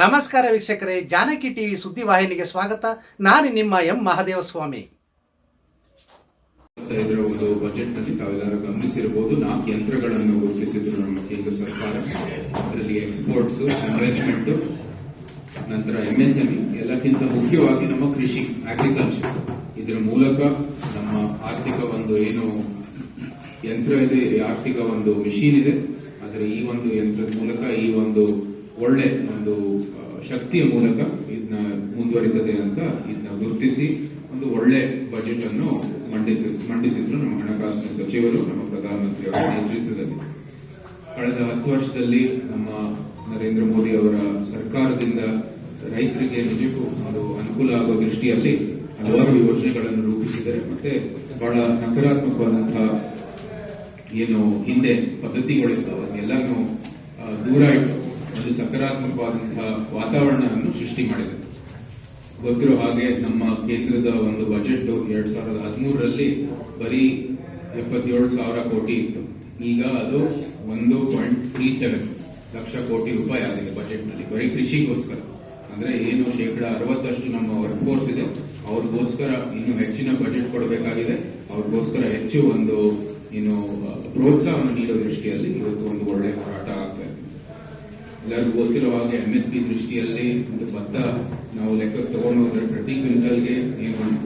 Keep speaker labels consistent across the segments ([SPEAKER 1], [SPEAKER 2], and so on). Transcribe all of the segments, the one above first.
[SPEAKER 1] ನಮಸ್ಕಾರ ವೀಕ್ಷಕರೇ, ಜಾನಕಿ ಟಿವಿ ಸುದ್ದಿವಾಹಿನಿಗೆ ಸ್ವಾಗತ. ನಾನು ನಿಮ್ಮ ಎಂ ಮಹಾದೇವಸ್ವಾಮಿ.
[SPEAKER 2] ಇದರ ಒಂದು ಬಜೆಟ್ನಲ್ಲಿ ತಾವೆಲ್ಲರೂ ಗಮನಿಸಿರಬಹುದು. ನಾಲ್ಕು ಯಂತ್ರಗಳನ್ನು ರೂಪಿಸಿದ್ರು ನಮ್ಮ ಕೇಂದ್ರ ಸರ್ಕಾರ. ಅದರಲ್ಲಿ ಎಕ್ಸ್ಪೋರ್ಟ್ಸ್ ಇನ್ವೆಸ್ಟ್ಮೆಂಟ್ ನಂತರ ಎಂಎಸ್ಎಂಇ ಎಲ್ಲಕ್ಕಿಂತ ಮುಖ್ಯವಾಗಿ ನಮ್ಮ ಕೃಷಿ ಅಗ್ರಿಕಲ್ಚರ್ ಇದರ ಮೂಲಕ ನಮ್ಮ ಆರ್ಥಿಕ ಒಂದು ಏನು ಯಂತ್ರ ಇದೆ ಆರ್ಥಿಕ ಒಂದು ಮಿಷಿನ್ ಇದೆ. ಆದರೆ ಈ ಒಂದು ಯಂತ್ರದ ಮೂಲಕ ಈ ಒಂದು ಒಳ್ಳೆ ಒಂದು ಶಕ್ತಿಯ ಮೂಲಕ ಇದನ್ನ ಮುಂದುವರಿತದೆ ಅಂತ ಇದನ್ನ ಗುರುತಿಸಿ ಒಂದು ಒಳ್ಳೆ ಬಜೆಟ್ ಅನ್ನು ಮಂಡಿಸಿ, ಮಂಡಿಸಿದ್ರು ನಮ್ಮ ಹಣಕಾಸಿನ ಸಚಿವರು, ನಮ್ಮ ಪ್ರಧಾನಮಂತ್ರಿ ಅವರ ನೇತೃತ್ವದಲ್ಲಿ. ಕಳೆದ ಹತ್ತು ವರ್ಷದಲ್ಲಿ ನಮ್ಮ ನರೇಂದ್ರ ಮೋದಿ ಅವರ ಸರ್ಕಾರದಿಂದ ರೈತರಿಗೆ ನಿಜಕ್ಕೂ ಅದು ಅನುಕೂಲ ಆಗುವ ದೃಷ್ಟಿಯಲ್ಲಿ ಹಲವಾರು ಯೋಜನೆಗಳನ್ನು ರೂಪಿಸಿದ್ದಾರೆ. ಮತ್ತೆ ಬಹಳ ನಕಾರಾತ್ಮಕವಾದಂತಹ ಏನು ಹಿಂದೆ ಪದ್ಧತಿಗಳಿದ್ದಾವೆ ಅದನ್ನೆಲ್ಲಾನು ದೂರ ಇಟ್ಟು ಒಂದು ಸಕಾರಾತ್ಮಕವಾದಂತಹ ವಾತಾವರಣವನ್ನು ಸೃಷ್ಟಿ ಮಾಡಿದೆ. ಗೊತ್ತಿರೋ ಹಾಗೆ ನಮ್ಮ ಕೇಂದ್ರದ ಒಂದು ಬಜೆಟ್ ಎರಡ್ ಸಾವಿರದ ಹದಿಮೂರರಲ್ಲಿ ಬರೀ ಎಪ್ಪತ್ತೇಳು ಸಾವಿರ ಕೋಟಿ ಇತ್ತು. ಈಗ ಅದು ಒಂದು ಪಾಯಿಂಟ್ ತ್ರೀ ಸೆವೆನ್ ಲಕ್ಷ ಕೋಟಿ ರೂಪಾಯಿ ಆಗಿದೆ ಬಜೆಟ್ನಲ್ಲಿ ಬರೀ ಕೃಷಿಗೋಸ್ಕರ. ಅಂದ್ರೆ ಏನು ಶೇಕಡ ಅರವತ್ತಷ್ಟು ನಮ್ಮ ವರ್ಕ್ ಫೋರ್ಸ್ ಇದೆ. ಅವ್ರಿಗೋಸ್ಕರ ಇನ್ನು ಹೆಚ್ಚಿನ ಬಜೆಟ್ ಕೊಡಬೇಕಾಗಿದೆ. ಅವ್ರಿಗೋಸ್ಕರ ಹೆಚ್ಚು ಒಂದು, ಏನು, ಪ್ರೋತ್ಸಾಹವನ್ನು ನೀಡೋ ದೃಷ್ಟಿಯಲ್ಲಿ ಇವತ್ತು ಒಂದು ಒಳ್ಳೆ ಹೋರಾಟ ಎಲ್ಲರಿಗೂ ಗೊತ್ತಿರೋ ಹಾಗೆ ಎಂಎಸ್ಪಿ ಎಸ್ ದೃಷ್ಟಿಯಲ್ಲಿ ಒಂದು ಭತ್ತ ನಾವು ಲೆಕ್ಕ ತಗೊಂಡೋದ್ರೆ ಪ್ರತಿ ಕ್ವಿಂಟಲ್ಗೆ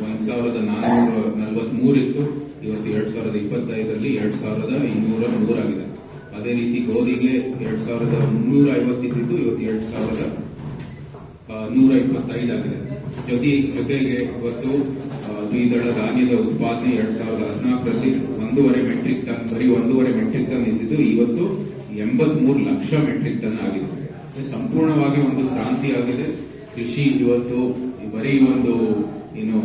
[SPEAKER 2] ಒಂದ್ ಸಾವಿರದ ನಾನ್ನೂರ ನಲವತ್ಮೂರು ಇತ್ತು ಇವತ್ತು ಎರಡ್ ಸಾವಿರದ ಇಪ್ಪತ್ತೈದರಲ್ಲಿ ಎರಡ್ ಸಾವಿರದ ಇನ್ನೂರ ಮೂರಾಗಿದೆ ಅದೇ ರೀತಿ ಗೋಧಿಗೆ ಎರಡ್ ಸಾವಿರದ ಮುನ್ನೂರ ಐವತ್ತಿದ್ದು ಇವತ್ತು ಎರಡ್ ಸಾವಿರದ ನೂರ ಇಪ್ಪತ್ತೈದಾಗಿದೆ. ಜೊತೆ, ಜೊತೆಗೆ ಇವತ್ತು ದ್ವಿದಳ ಧಾನ್ಯದ ಉತ್ಪಾದನೆ ಎರಡ್ ಸಾವಿರದ ಹದಿನಾಲ್ಕರಲ್ಲಿ ಒಂದೂವರೆ ಮೆಟ್ರಿಕ್ ಟನ್, ಬರೀ ಒಂದೂವರೆ ಮೆಟ್ರಿಕ್ ಟನ್ ಇದ್ದಿದ್ದು, ಇವತ್ತು ಎಂಬತ್ಮೂರು ಲಕ್ಷ ಮೆಟ್ರಿಕ್ ಟನ್ ಆಗಿದೆ ಸಂಪೂರ್ಣವಾಗಿ ಒಂದು ಕ್ರಾಂತಿ ಆಗಿದೆ. ಕೃಷಿ ಇವತ್ತು ಬರೀ ಒಂದು, ಏನು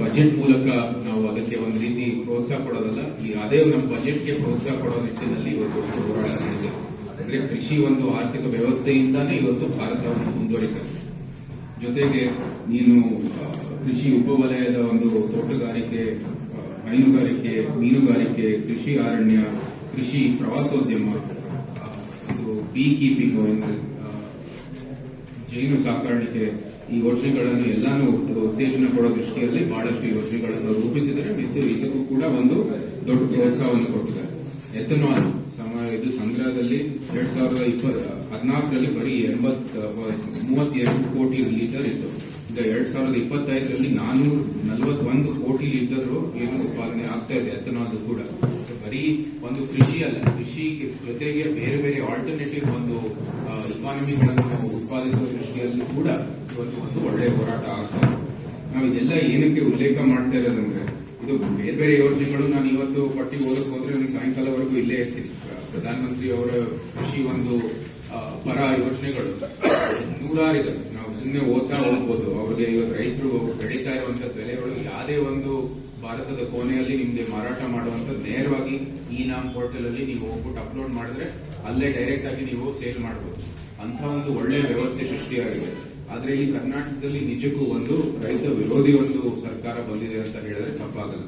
[SPEAKER 2] ಬಜೆಟ್ ಮೂಲಕ ನಾವು ಅದಕ್ಕೆ ಒಂದು ರೀತಿ ಪ್ರೋತ್ಸಾಹ ಕೊಡೋದಲ್ಲ, ಈ ಅದೇ ನಮ್ಮ ಬಜೆಟ್ಗೆ ಪ್ರೋತ್ಸಾಹ ಕೊಡೋ ನಿಟ್ಟಿನಲ್ಲಿ ಇವತ್ತು ಒಂದು ಹೋರಾಟ ನಡೆದಿದೆ. ಅಂದ್ರೆ ಕೃಷಿ ಒಂದು ಆರ್ಥಿಕ ವ್ಯವಸ್ಥೆಯಿಂದಾನೇ ಇವತ್ತು ಭಾರತವನ್ನು ಮುಂದುವರಿತದೆ. ಜೊತೆಗೆ ನೀನು ಕೃಷಿ ಉಪವಲಯದ ಒಂದು ತೋಟಗಾರಿಕೆ ಹೈನುಗಾರಿಕೆ, ಮೀನುಗಾರಿಕೆ, ಕೃಷಿ ಅರಣ್ಯ ಕೃಷಿ ಪ್ರವಾಸೋದ್ಯಮ ಇದು ಬೀ ಕೀಪಿಂಗ್ ಜೇನು ಸಾಕಾಣಿಕೆ ಈ ಯೋಜನೆಗಳನ್ನು ಎಲ್ಲಾನು ಉತ್ತೇಜನ ಕೊಡೋ ದೃಷ್ಟಿಯಲ್ಲಿ ಬಹಳಷ್ಟು ಯೋಜನೆಗಳನ್ನು ರೂಪಿಸಿದರೆ ಮತ್ತು ಇದಕ್ಕೂ ಕೂಡ ಒಂದು ದೊಡ್ಡ ಪ್ರೋತ್ಸಾಹವನ್ನು ಕೊಟ್ಟಿದ್ದಾರೆ. ಎಥನಾಲ್ ಸಮಯ ಇದು ಸಂಗ್ರಹದಲ್ಲಿ ಎರಡ್ ಸಾವಿರದ ಇಪ್ಪತ್ ಹದಿನಾಲ್ಕರಲ್ಲಿ ಬರೀ ಎಂಬತ್ ಮೂವತ್ತೆರಡು ಕೋಟಿ ಲೀಟರ್ ಇತ್ತು. ಈಗ ಎರಡ್ ಸಾವಿರದ ಇಪ್ಪತ್ತೈದರಲ್ಲಿ ನಾನೂರ ನಲವತ್ತೊಂದು ಕೋಟಿ ಲೀಟರ್ ಏನು ಉತ್ಪಾದನೆ ಆಗ್ತಾ ಇದೆ ಎಥನಾಲ್ ಕೂಡ. ಬರೀ ಒಂದು ಕೃಷಿ ಅಲ್ಲ ಕೃಷಿ ಜೊತೆಗೆ ಬೇರೆ ಬೇರೆ ಆಲ್ಟರ್ನೇಟಿವ್ ಒಂದು ಇಕಾನಮಿಗಳನ್ನು ಉತ್ಪಾದಿಸುವ ದೃಷ್ಟಿಯಲ್ಲಿ ಕೂಡ ಇವತ್ತು ಒಂದು ಒಳ್ಳೆ ಹೋರಾಟ ಆಗ್ತಾ ಇದೆ ನಾವು ಇದೆಲ್ಲ ಏನಕ್ಕೆ ಉಲ್ಲೇಖ ಮಾಡ್ತಾ ಇರೋದಂದ್ರೆ ಇದು ಬೇರೆ ಬೇರೆ ಯೋಜನೆಗಳು ನಾನು ಇವತ್ತು ಪಟ್ಟಿ ಓದಕ್ ಹೋದ್ರೆ ಸಾಯಂಕಾಲವರೆಗೂ ಇಲ್ಲೇ ಇರ್ತೀನಿ. ಪ್ರಧಾನಮಂತ್ರಿ ಅವರ ಕೃಷಿ ಒಂದು ಪರ ಯೋಜನೆಗಳು. ನೂರಾರು ಇದೆ ನಾವು ಸುಮ್ಮನೆ ಓದ್ತಾ ಹೋಗ್ಬೋದು. ಅವ್ರಿಗೆ ಇವತ್ತು ರೈತರು ಬೆಳೀತಾ ಇರುವಂತ ಬೆಲೆಗಳು ಯಾವುದೇ ಒಂದು ಭಾರತದ ಕೋಣೆಯಲ್ಲಿ ನಿಮ್ಗೆ ಮಾರಾಟ ಮಾಡುವಂತ ನೇರವಾಗಿ ಈ ನಾಮ್ ಪೋರ್ಟಲ್ ಅಲ್ಲಿ ನೀವು ಹೋಗ್ಬಿಟ್ಟು ಅಪ್ಲೋಡ್ ಮಾಡಿದ್ರೆ ಅಲ್ಲೇ ಡೈರೆಕ್ಟ್ ಆಗಿ ನೀವು ಸೇಲ್ ಮಾಡಬಹುದು ಅಂತ ಒಂದು ಒಳ್ಳೆಯ ವ್ಯವಸ್ಥೆ ಸೃಷ್ಟಿಯಾಗಿದೆ. ಆದ್ರೆ ಇಲ್ಲಿ ಕರ್ನಾಟಕದಲ್ಲಿ ನಿಜಕ್ಕೂ ಒಂದು ರೈತ ವಿರೋಧಿ ಒಂದು ಸರ್ಕಾರ ಬಂದಿದೆ ಅಂತ ಹೇಳಿದ್ರೆ ತಪ್ಪಾಗಲ್ಲ.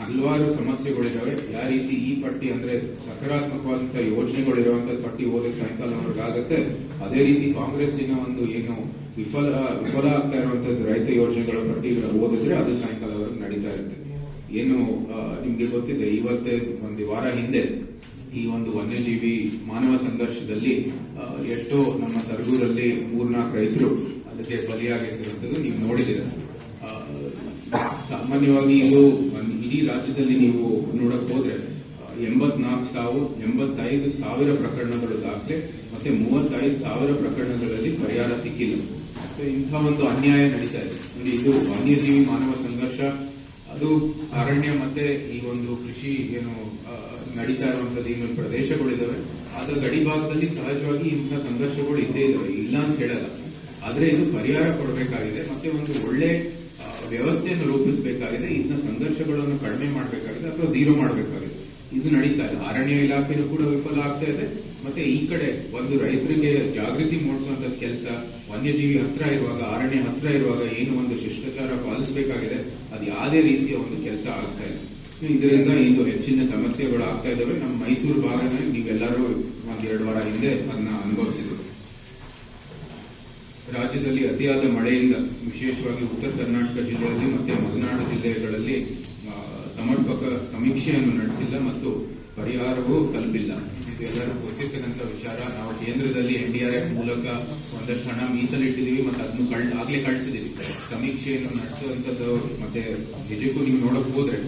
[SPEAKER 2] ಹಲವಾರು ಸಮಸ್ಯೆಗಳಿದಾವೆ. ಯಾವ ರೀತಿ ಈ ಪಟ್ಟಿ ಅಂದ್ರೆ ಸಕಾರಾತ್ಮಕವಾದಂತಹ ಯೋಜನೆಗಳಿರುವಂತ ಪಟ್ಟಿ ಓದಕ್ಕೆ ಸಾಯಂಕಾಲವರೆಗಾಗುತ್ತೆ ಅದೇ ರೀತಿ ಕಾಂಗ್ರೆಸ್ಸಿನ ಒಂದು ಏನು ವಿಫಲ ವಿಫಲ ಆಗ್ತಾ ಇರುವಂತದ್ದು ರೈತ ಯೋಜನೆಗಳ ಪಟ್ಟಿ ಓದಿದ್ರೆ ಅದು ಸಾಯಂಕಾಲವರೆಗೂ ನಡೀತಾ ಇರುತ್ತೆ. ಏನು ನಿಮ್ಗೆ ಗೊತ್ತಿದೆ, ಇವತ್ತೇ ಒಂದು ವಾರ ಹಿಂದೆ ಈ ಒಂದು ವನ್ಯಜೀವಿ ಮಾನವ ಸಂಘರ್ಷದಲ್ಲಿ ಎಷ್ಟೋ ನಮ್ಮ ಸರ್ಗೂರಲ್ಲಿ ಮೂರ್ನಾಲ್ಕು ರೈತರು ಅದಕ್ಕೆ ಬಲಿಯಾಗಿರುವಂತದ್ದು ನೀವು ನೋಡಿದಿರ ಸಾಮಾನ್ಯವಾಗಿ ಇದು ಇಡೀ ರಾಜ್ಯದಲ್ಲಿ ನೀವು ನೋಡಕ್ ಹೋದ್ರೆ ಎಂಬತ್ನಾಲ್ಕು ಸಾವಿರ ಎಂಬತ್ತೈದು ಸಾವಿರ ಪ್ರಕರಣಗಳು ದಾಖಲೆ, ಮತ್ತೆ ಮೂವತ್ತೈದು ಸಾವಿರ ಪ್ರಕರಣಗಳಲ್ಲಿ ಪರಿಹಾರ ಸಿಕ್ಕಿಲ್ಲ. ಇಂಥ ಒಂದು ಅನ್ಯಾಯ ನಡೀತಾ ಇದೆ. ನೋಡಿ ಇದು ವನ್ಯಜೀವಿ ಮಾನವ ಸಂಘರ್ಷ, ಅದು ಅರಣ್ಯ ಮತ್ತೆ ಈ ಒಂದು ಕೃಷಿ ಏನು ನಡೀತಾ ಇರುವಂತದ್ದು ಏನು ಪ್ರದೇಶಗಳಿದಾವೆ ಆದ ಗಡಿ ಭಾಗದಲ್ಲಿ ಸಹಜವಾಗಿ ಇಂಥ ಸಂಘರ್ಷಗಳು ಇದ್ದೇ ಇದಾವೆ. ಇಲ್ಲ ಅಂತ ಹೇಳಲ್ಲ. ಆದ್ರೆ ಇದು ಪರಿಹಾರ ಕೊಡಬೇಕಾಗಿದೆ ಮತ್ತೆ ಒಂದು ಒಳ್ಳೆ ವ್ಯವಸ್ಥೆಯನ್ನು ರೂಪಿಸಬೇಕಾಗಿದೆ. ಇಂಥ ಸಂಘರ್ಷಗಳನ್ನು ಕಡಿಮೆ ಮಾಡಬೇಕಾಗಿದೆ ಅಥವಾ ಝೀರೋ ಮಾಡಬೇಕಾಗಿದೆ. ಇದು ನಡೀತಾ ಇದೆ ಅರಣ್ಯ ಇಲಾಖೆನೂ ಕೂಡ ವಿಫಲ ಆಗ್ತಾ ಇದೆ. ಮತ್ತೆ ಈ ಕಡೆ ಒಂದು ರೈತರಿಗೆ ಜಾಗೃತಿ ಮೂಡಿಸುವಂತ ಕೆಲಸ, ವನ್ಯಜೀವಿ ಹತ್ರ ಇರುವಾಗ, ಅರಣ್ಯ ಹತ್ರ ಇರುವಾಗ ಏನು ಒಂದು ಶಿಷ್ಟಾಚಾರ ಪಾಲಿಸಬೇಕಾಗಿದೆ, ಅದು ಯಾವುದೇ ರೀತಿಯ ಒಂದು ಕೆಲಸ ಆಗ್ತಾ ಇದೆ ಇದರಿಂದ ಇಂದು ಹೆಚ್ಚಿನ ಸಮಸ್ಯೆಗಳು ಆಗ್ತಾ ಇದ್ದಾವೆ. ನಮ್ಮ ಮೈಸೂರು ಭಾಗದಲ್ಲಿ ನೀವೆಲ್ಲರೂ ಒಂದೆರಡು ವಾರ ಹಿಂದೆ ಅದನ್ನ ಅನುಭವಿಸಿದ್ರು ರಾಜ್ಯದಲ್ಲಿ ಅತಿಯಾದ ಮಳೆಯಿಂದ ವಿಶೇಷವಾಗಿ ಉತ್ತರ ಕರ್ನಾಟಕ ಜಿಲ್ಲೆಯಲ್ಲಿ ಮತ್ತೆ ಮಲೆನಾಡು ಜಿಲ್ಲೆಗಳಲ್ಲಿ ಸಮರ್ಪಕ ಸಮೀಕ್ಷೆಯನ್ನು ನಡೆಸಿಲ್ಲ ಮತ್ತು ಪರಿಹಾರವೂ ತಲುಪಿಲ್ಲ ಇದು ಎಲ್ಲರೂ ಗೊತ್ತಿರ್ತಕ್ಕಂಥ ವಿಚಾರ. ನಾವು ಕೇಂದ್ರದಲ್ಲಿ ಎನ್ಡಿಆರ್ಎಫ್ ಮೂಲಕ ಒಂದಷ್ಟು ಹಣ ಮೀಸಲಿಟ್ಟಿದ್ದೀವಿ ಮತ್ತು ಅದನ್ನು ಕಳ್, ಆಗ್ಲೇ ಕಳಿಸಿದೀವಿ ಸಮೀಕ್ಷೆಯನ್ನು ನಡೆಸುವಂಥದ್ದು ಮತ್ತೆ ನಿಜಕ್ಕೂ ನೀವು ನೋಡಕ್ ಹೋದ್ರೆ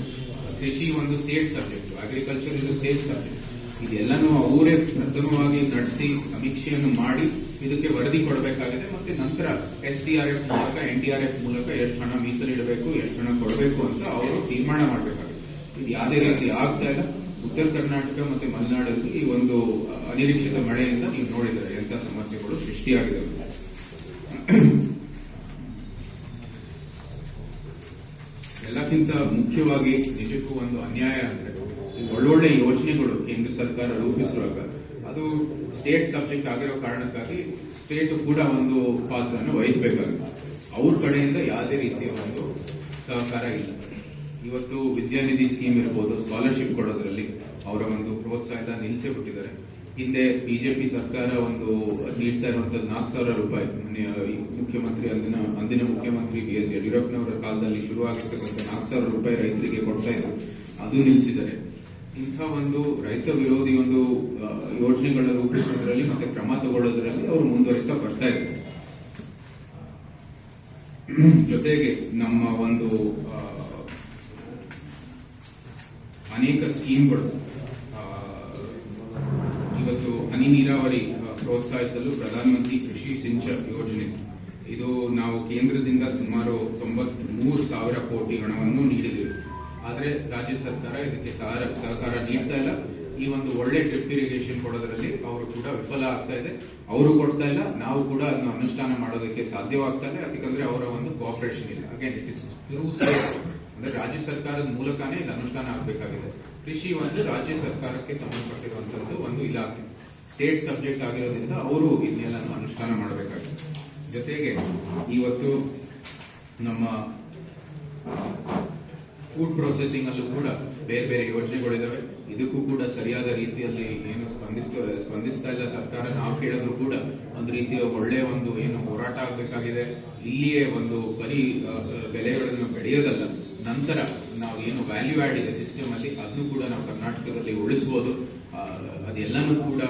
[SPEAKER 2] ಕೃಷಿ ಒಂದು state subject agriculture is state subject ಇದೆಲ್ಲನೂ ಅವರೇ ಪ್ರಥಮವಾಗಿ ನಡೆಸಿ ಸಮೀಕ್ಷೆಯನ್ನು ಮಾಡಿ ಇದಕ್ಕೆ ವರದಿ ಕೊಡಬೇಕಾಗಿದೆ ಮತ್ತೆ ನಂತರ ಎಸ್ ಡಿ ಆರ್ ಎಫ್ ಮೂಲಕ, ಎನ್ ಡಿ ಆರ್ ಎಫ್ ಮೂಲಕ ಎಷ್ಟು ಹಣ ಮೀಸಲಿಡಬೇಕು, ಎಷ್ಟು ಹಣ ಕೊಡಬೇಕು ಅಂತ ಅವರು ತೀರ್ಮಾನ ಮಾಡಬೇಕಾಗಿದೆ. ಇದು ಯಾವುದೇ ರೀತಿ ಆಗ್ತಾ ಇಲ್ಲ. ಉತ್ತರ ಕರ್ನಾಟಕ ಮತ್ತೆ ಮಲೆನಾಡಲ್ಲಿ ಈ ಒಂದು ಅನಿರೀಕ್ಷಿತ ಮಳೆಯಿಂದ ನೀವು ನೋಡಿದರೆ ಎಂತ ಸಮಸ್ಯೆಗಳು ಸೃಷ್ಟಿಯಾಗಿದ್ದಾವೆ. ಎಲ್ಲಕ್ಕಿಂತ ಮುಖ್ಯವಾಗಿ ನಿಜಕ್ಕೂ ಒಂದು ಅನ್ಯಾಯ ಅಂದ್ರೆ ಒಳ್ಳೊಳ್ಳೆ ಯೋಜನೆಗಳು ಕೇಂದ್ರ ಸರ್ಕಾರ ರೂಪಿಸುವಾಗ ಅದು ಸ್ಟೇಟ್ ಸಬ್ಜೆಕ್ಟ್ ಆಗಿರೋ ಕಾರಣಕ್ಕಾಗಿ ಸ್ಟೇಟ್ ಕೂಡ ಒಂದು ಪಾತ್ರವನ್ನು ವಹಿಸಬೇಕಾಗುತ್ತೆ. ಅವ್ರ ಕಡೆಯಿಂದ ಯಾವುದೇ ರೀತಿಯ ಒಂದು ಸಹಕಾರ ಇಲ್ಲ. ಇವತ್ತು ವಿದ್ಯಾನಿಧಿ ಸ್ಕೀಮ್ ಇರ್ಬೋದು ಸ್ಕಾಲರ್ಶಿಪ್ ಕೊಡೋದ್ರಲ್ಲಿ ಅವರ ಒಂದು ಪ್ರೋತ್ಸಾಹ ಎಲ್ಲ ನಿಲ್ಲಿಸೇ ಬಿಟ್ಟಿದ್ದಾರೆ. ಹಿಂದೆ ಬಿಜೆಪಿ ಸರ್ಕಾರ ಒಂದು ನೀಡ್ತಾ ಇರುವಂತದ್ದು ನಾಲ್ಕು ಸಾವಿರ ರೂಪಾಯಿ. ಮುಖ್ಯಮಂತ್ರಿ ಅಂದಿನ ಅಂದಿನ ಮುಖ್ಯಮಂತ್ರಿ ಬಿ ಎಸ್ ಯಡಿಯೂರಪ್ಪನವರ ಕಾಲದಲ್ಲಿ ಶುರುವಾಗಿರ್ತಕ್ಕಂಥ ನಾಲ್ಕು ಸಾವಿರ ರೂಪಾಯಿ ರೈತರಿಗೆ ಕೊಡ್ತಾ ಇದ್ರು. ಅದು ನಿಲ್ಲಿಸಿದ್ದಾರೆ ಇಂಥ ಒಂದು ರೈತ ವಿರೋಧಿ ಒಂದು ಯೋಜನೆಗಳ ರೂಪಿಸೋದ್ರಲ್ಲಿ ಮತ್ತೆ ಕ್ರಮ ತಗೊಳ್ಳೋದ್ರಲ್ಲಿ ಅವರು ಮುಂದುವರಿತಾ ಬರ್ತಾ ಇದ್ದಾರೆ. ಜೊತೆಗೆ ನಮ್ಮ ಒಂದು ಅನೇಕ ಸ್ಕೀಮ್ಗಳು ಇವತ್ತು ಹನಿ ನೀರಾವರಿ ಪ್ರೋತ್ಸಾಹಿಸಲು ಪ್ರಧಾನಮಂತ್ರಿ ಕೃಷಿ ಸಿಂಚ ಯೋಜನೆ. ಇದು ನಾವು ಕೇಂದ್ರದಿಂದ ಸುಮಾರು ತೊಂಬತ್ ಮೂರು ಸಾವಿರ ಕೋಟಿ ಹಣವನ್ನು ನೀಡಿದ್ದೇವೆ. ಆದ್ರೆ ರಾಜ್ಯ ಸರ್ಕಾರ ಇದಕ್ಕೆ ಸಹಕಾರ ನೀಡ್ತಾ ಇಲ್ಲ. ಈ ಒಂದು ಒಳ್ಳೆ ಡ್ರಿಪ್ ಇರಿಗೇಷನ್ ಕೊಡೋದ್ರಲ್ಲಿ ಅವರು ಕೂಡ ವಿಫಲ ಆಗ್ತಾ ಇದೆ. ಅವರು ಕೊಡ್ತಾ ಇಲ್ಲ, ನಾವು ಕೂಡ ಅದನ್ನು ಅನುಷ್ಠಾನ ಮಾಡೋದಕ್ಕೆ ಸಾಧ್ಯವಾಗ್ತಾ ಇಲ್ಲ. ಯಾಕಂದ್ರೆ ಅವರ ಒಂದು ಕೋಆಪರೇಷನ್ ಇಲ್ಲ. ಅಗೇನ್ ಇಟ್ ಇಸ್ ಅಂದ್ರೆ ರಾಜ್ಯ ಸರ್ಕಾರದ ಮೂಲಕನೇ ಇದು ಅನುಷ್ಠಾನ ಆಗಬೇಕಾಗಿದೆ. ಕೃಷಿ ಒಂದು ರಾಜ್ಯ ಸರ್ಕಾರಕ್ಕೆ ಸಂಬಂಧಪಟ್ಟಿರುವಂತಹದ್ದು ಒಂದು ಇಲಾಖೆ. ಸ್ಟೇಟ್ ಸಬ್ಜೆಕ್ಟ್ ಆಗಿರೋದ್ರಿಂದ ಅವರು ಇದನ್ನೆಲ್ಲ ಅನುಷ್ಠಾನ ಮಾಡಬೇಕಾಗಿದೆ ಜೊತೆಗೆ ಇವತ್ತು ನಮ್ಮ ಫುಡ್ ಪ್ರೊಸೆಸಿಂಗ್ ಅಲ್ಲೂ ಕೂಡ ಬೇರೆ ಬೇರೆ ಯೋಜನೆಗಳಿದಾವೆ ಇದಕ್ಕೂ ಕೂಡ ಸರಿಯಾದ ರೀತಿಯಲ್ಲಿ ಏನು ಸ್ಪಂದಿಸ್ತಾ ಸ್ಪಂದಿಸ್ತಾ ಇಲ್ಲ ಸರ್ಕಾರ. ನಾವು ಕೇಳಿದ್ರು ಕೂಡ ಒಂದು ರೀತಿಯ ಒಳ್ಳೆಯ ಒಂದು ಏನು ಹೋರಾಟ ಆಗಬೇಕಾಗಿದೆ. ಇಲ್ಲಿಯೇ ಒಂದು ಬರೀ ಬೆಲೆಗಳನ್ನು ಬೆಳೆಯೋದಲ್ಲ, ನಂತರ ನಾವು ಏನು ವ್ಯಾಲ್ಯೂ ಆಡ್ ಇದೆ ಸಿಸ್ಟಮ್ ಅಲ್ಲಿ ಅದನ್ನು ಕೂಡ ನಾವು ಕರ್ನಾಟಕದಲ್ಲಿ ಉಳಿಸಬಹುದು ಅದೆಲ್ಲನೂ ಕೂಡ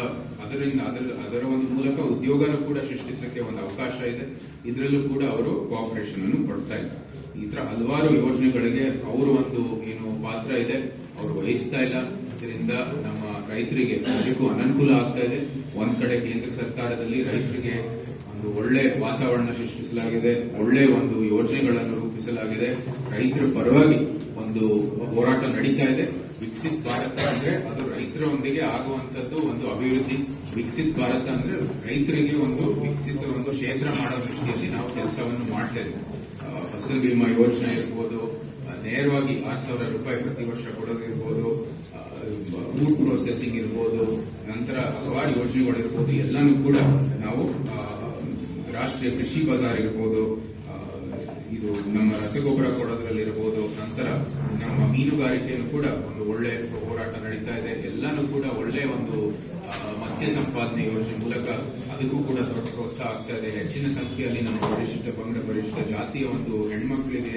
[SPEAKER 2] ಅದರಿಂದ ಅದರ ಅದರ ಒಂದು ಮೂಲಕ ಉದ್ಯೋಗನೂ ಕೂಡ ಸೃಷ್ಟಿಸಕ್ಕೆ ಒಂದು ಅವಕಾಶ ಇದೆ. ಇದರಲ್ಲೂ ಕೂಡ ಅವರು ಕೋಆಪರೇಷನ್ ಅನ್ನು ಕೊಡ್ತಾ ಇದ್ದಾರೆ. ಈ ತರ ಹಲವಾರು ಯೋಜನೆಗಳಿಗೆ ಅವರು ಒಂದು ಏನು ಪಾತ್ರ ಇದೆ. ಅವರು ವಹಿಸ್ತಾ ಇಲ್ಲ. ಇದರಿಂದ ನಮ್ಮ ರೈತರಿಗೆ ಅದಕ್ಕೂ ಅನನುಕೂಲ ಆಗ್ತಾ ಇದೆ. ಒಂದ್ ಕಡೆ ಕೇಂದ್ರ ಸರ್ಕಾರದಲ್ಲಿ ರೈತರಿಗೆ ಒಂದು ಒಳ್ಳೆ ವಾತಾವರಣ ಸೃಷ್ಟಿಸಲಾಗಿದೆ. ಒಳ್ಳೆ ಒಂದು ಯೋಜನೆಗಳನ್ನು ರೂಪಿಸಲಾಗಿದೆ. ರೈತರ ಪರವಾಗಿ ಒಂದು ಹೋರಾಟ ನಡೀತಾ ಇದೆ. ವಿಕಸಿತ್ ಭಾರತ ಅಂದ್ರೆ ಅದು ರೈತರೊಂದಿಗೆ ಆಗುವಂತದ್ದು ಒಂದು ಅಭಿವೃದ್ಧಿ. ವಿಕಸಿತ್ ಭಾರತ ಅಂದ್ರೆ ರೈತರಿಗೆ ಒಂದು ವಿಕಸಿತ ಒಂದು ಕ್ಷೇತ್ರ ಮಾಡೋ ದೃಷ್ಟಿಯಲ್ಲಿ ನಾವು ಕೆಲಸವನ್ನು ಮಾಡ್ತಾ ಇದ್ದೇವೆ ಫಸಲ್ ಬಿಮಾ ಯೋಜನೆ ಇರ್ಬೋದು ನೇರವಾಗಿ ಆರು ಸಾವಿರ ರೂಪಾಯಿ ಪ್ರತಿ ವರ್ಷ ಕೊಡೋದಿರ್ಬೋದು ಫುಡ್ ಪ್ರೊಸೆಸಿಂಗ್ ಇರ್ಬೋದು, ನಂತರ ಹಲವಾರು ಯೋಜನೆಗಳಿರ್ಬೋದು, ಎಲ್ಲಾನು ಕೂಡ ನಾವು ರಾಷ್ಟ್ರೀಯ ಕೃಷಿ ಬಜಾರ್ ಇರ್ಬೋದು ಇದು ನಮ್ಮ ರಸಗೊಬ್ಬರ ಇರಬಹುದು ನಂತರ ನಮ್ಮ ಮೀನುಗಾರಿಕೆಯನ್ನು ಕೂಡ ಒಂದು ಒಳ್ಳೆ ಹೋರಾಟ ನಡೀತಾ ಇದೆ. ಎಲ್ಲಾನು ಕೂಡ ಒಳ್ಳೆ ಒಂದು ಮತ್ಸ್ಯ ಸಂಪಾದನೆ ಯೋಜನೆ ಮೂಲಕ ಅದಕ್ಕೂ ಕೂಡ ದೊಡ್ಡ ಪ್ರೋತ್ಸಾಹ ಆಗ್ತಾ ಇದೆ. ಹೆಚ್ಚಿನ ಸಂಖ್ಯೆಯಲ್ಲಿ ನಮ್ಮ ಪರಿಶಿಷ್ಟ ಪಂಗಡ ಪರಿಶಿಷ್ಟ ಜಾತಿಯ ಒಂದು ಹೆಣ್ಮಕ್ಳಿಗೆ,